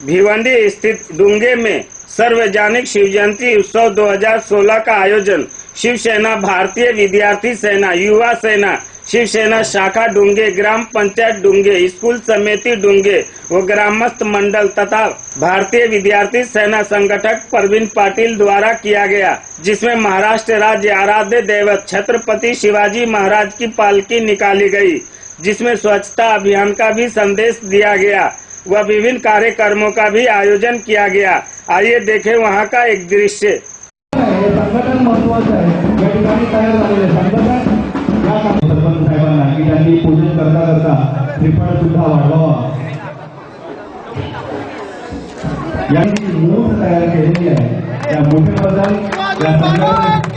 भिवंडी स्थित डुंगे में सार्वजनिक शिव जयंती उत्सव 2016 का आयोजन। शिवसेना, भारतीय विद्यार्थी सेना, युवा सेना, शिवसेना शाखा डुंगे, ग्राम पंचायत डुंगे, स्कूल समिति डुंगे व ग्रामस्थ मंडल तथा भारतीय विद्यार्थी सेना संगठक प्रवीण पाटिल द्वारा किया गया, जिसमें महाराष्ट्र राज्य आराध्य देवत छत्रपति शिवाजी महाराज की पालकी निकाली गई, जिसमें स्वच्छता अभियान का भी संदेश दिया गया। व विभिन्न कार्यक्रमों का भी आयोजन किया गया। आइए देखें वहाँ का एक दृश्य। या या या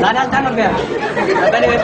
दादा सांग अभ्या दादा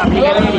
aplicar el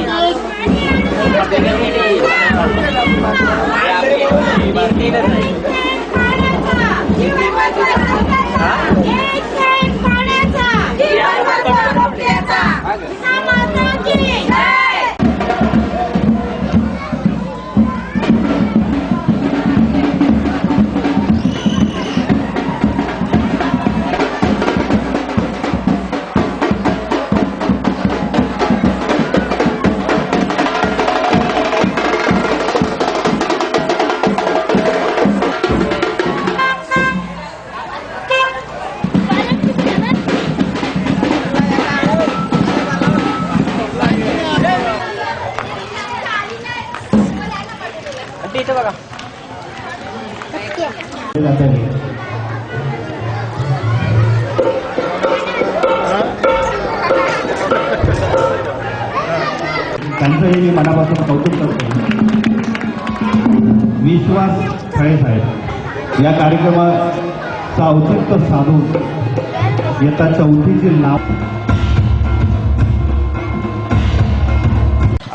त्यांचंही मी मनापासून कौतुक करतो. विश्वास खळे साहेब. या कार्यक्रमाचं औचित्य साधून येता चौथीचे नाव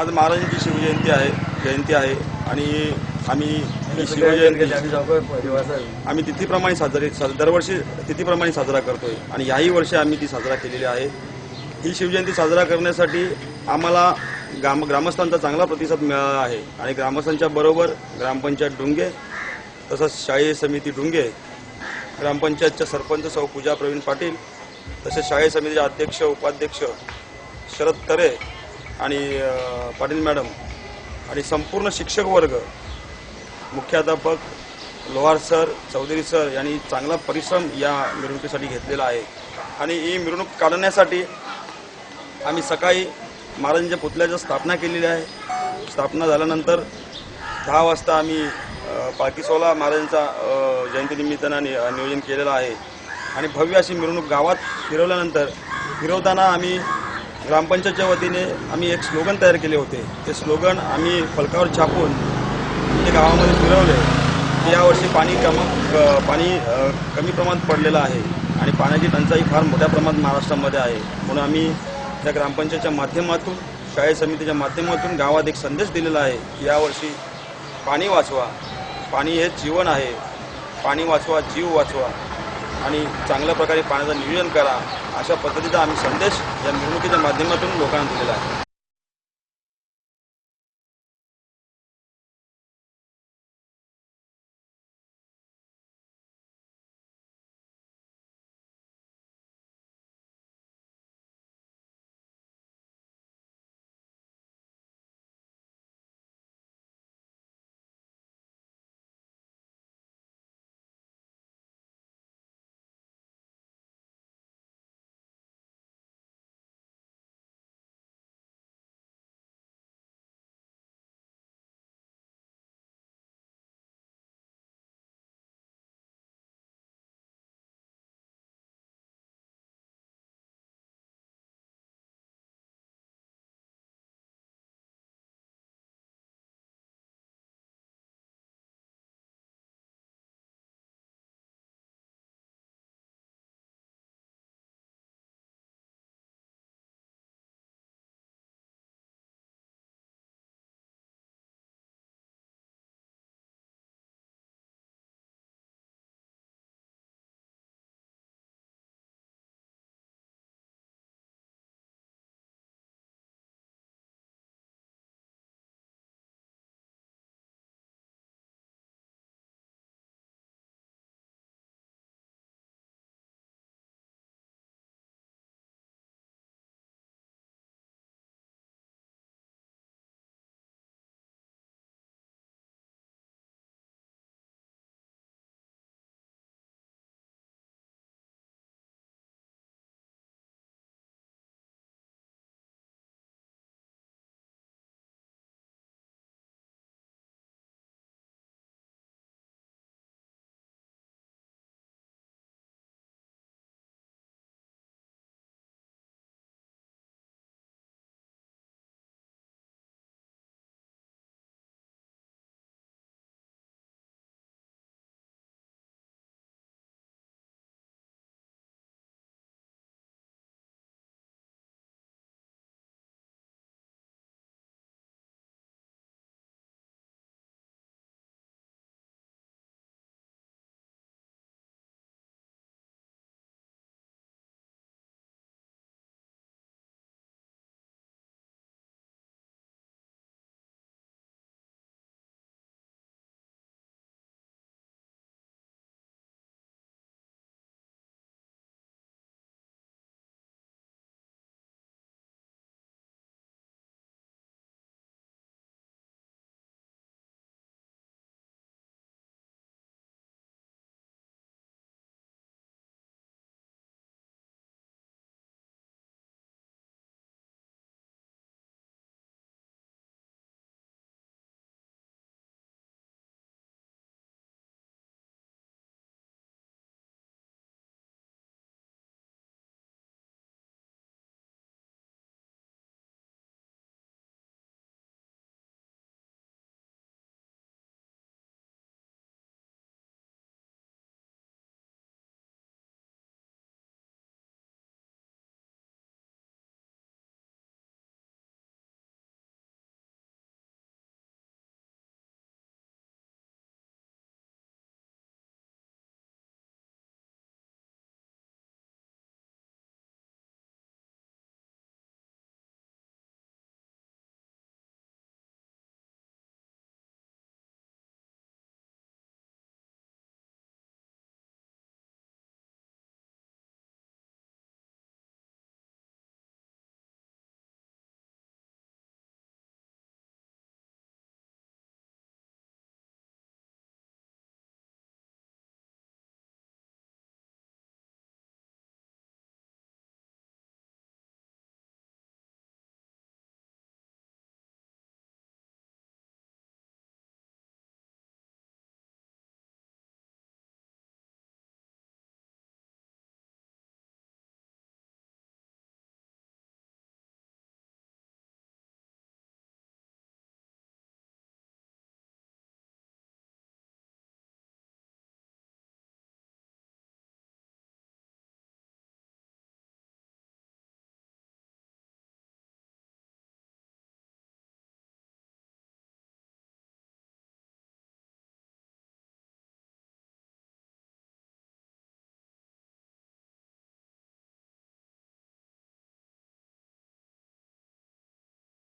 आज महाराजांची शिवजयंती आहे जयंती आहे आणि आम्ही शिवजयंती आम्ही तिथीप्रमाणे साजरी दरवर्षी तिथीप्रमाणे साजरा करतोय आणि याही वर्षी आम्ही ती साजरा केलेली आहे. ही शिवजयंती साजरा करण्यासाठी आम्हाला ग्राम ग्रामस्थांचा चांगला प्रतिसाद मिळाला आहे. आणि ग्रामस्थांच्या बरोबर ग्रामपंचायत डुंगे तसंच शाळेय समिती डुंगे ग्रामपंचायतच्या सरपंच सौ पूजा प्रवीण पाटील तसेच शाळेय समितीचे अध्यक्ष उपाध्यक्ष शरद तरे आणि पाटील मॅडम आणि संपूर्ण शिक्षक वर्ग मुख्याध्यापक लोहार सर चौधरी सर यांनी चांगला परिश्रम या मिरवणुकीसाठी घेतलेला आहे. आणि ही मिरवणूक काढण्यासाठी आम्ही सकाळी महाराजांच्या पुतळ्याची स्थापना केलेली आहे. स्थापना झाल्यानंतर दहा वाजता आम्ही अ, महाराजांचा जयंतीनिमित्तानं नियोजन केलेलं आहे. आणि भव्य अशी मिरवणूक गावात फिरवल्यानंतर फिरवताना आम्ही ग्रामपंचायतच्या वतीने आम्ही एक स्लोगन तयार केले होते. ते स्लोगन आम्ही फलकावर छापून ते गावामध्ये फिरवले. यावर्षी पाणी कम पाणी कमी प्रमाणात पडलेलं आहे. आणि पाण्याची टंचाई फार मोठ्या प्रमाणात महाराष्ट्रामध्ये आहे. म्हणून आम्ही त्या ग्रामपंचायतच्या माध्यमातून शाळेत समितीच्या माध्यमातून गावात एक संदेश दिलेला आहे की यावर्षी पाणी वाचवा. पाणी हे जीवन आहे. पाणी वाचवा जीव वाचवा. आणि चांगल्या प्रकारे पाण्याचं नियोजन करा. अशा पद्धतीचा आम्ही संदेश या मिरवणुकीच्या माध्यमातून लोकांना दिलेला आहे.